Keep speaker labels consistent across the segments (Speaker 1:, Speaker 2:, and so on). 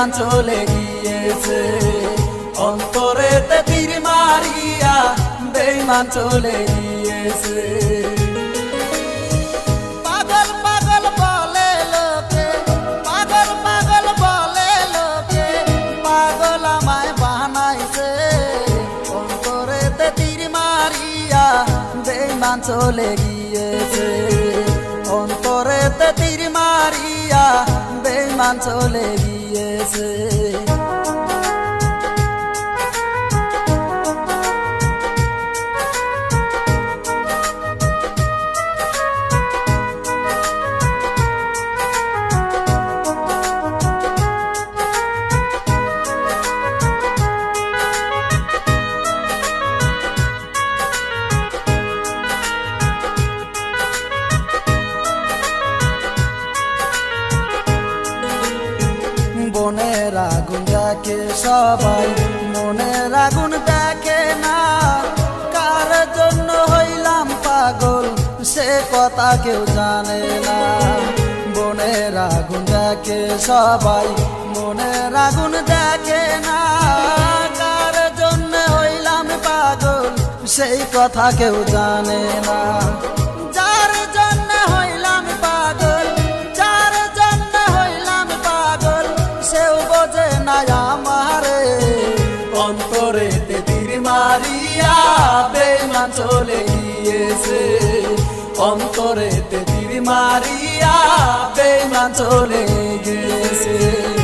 Speaker 1: বেইমান চলে গিয়েছে। অন্তরেতে তীর মারিয়া বেইমান চলে গিয়েছে। চলে গিয়েছে। অন্তরেতে তীর মারিয়া বেইমান চলে গিয়েছে বনের আগুন দেখে সবাই। মনের আগুন দেখে না। কার জন্য হইলাম পাগল, সে কথা কেউ জানে না। বনের আগুন দেখে সবাই। মনের আগুন দেখে না। কার জন্য হইলাম পাগল, সেই কথা কেউ জানে না। চলে গিয়েছে। অন্তরে তীর মারিয়া বেমান চলে গিয়েছে।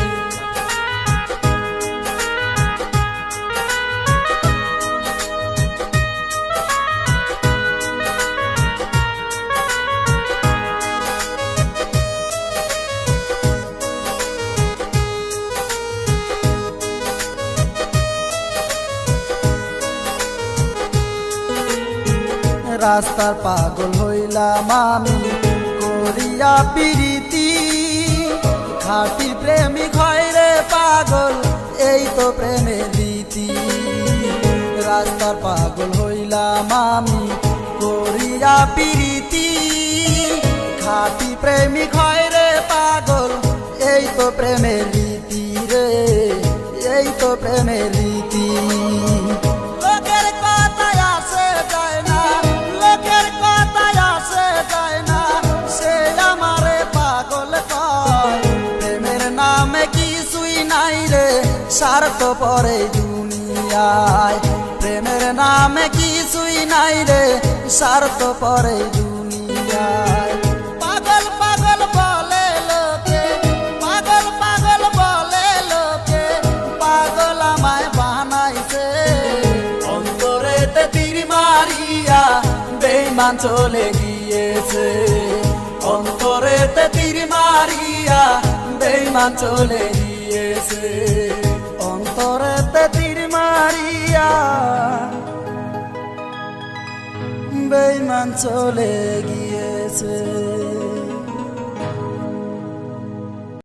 Speaker 1: রাস্তার পাগল হইলাম আমি। করিয়া পিরিতি খাটি প্রেমিক হয় রে পাগল, এই তো প্রেমের রীতি রাস্তার পাগল হইলাম আমি, করিয়া পিরিতি খাটি প্রেমিক হয় পাগল, এই তো প্রেমের রীতি স্বার্থ পরে দুনিয়ায়। প্রেমের নামে কিছুই নাই রে, স্বার্থ পরে দুনিয়ায়। পাগল বলে লোকে বলে লোকে, পাগল আমায় বানাইছে। চলে গিয়েছে। অন্তরেতে তীর মারিয়া বেমান চলে গিয়েছে। অন্তরেতে তীর মারিয়া বেইমান চলে গিয়েছে।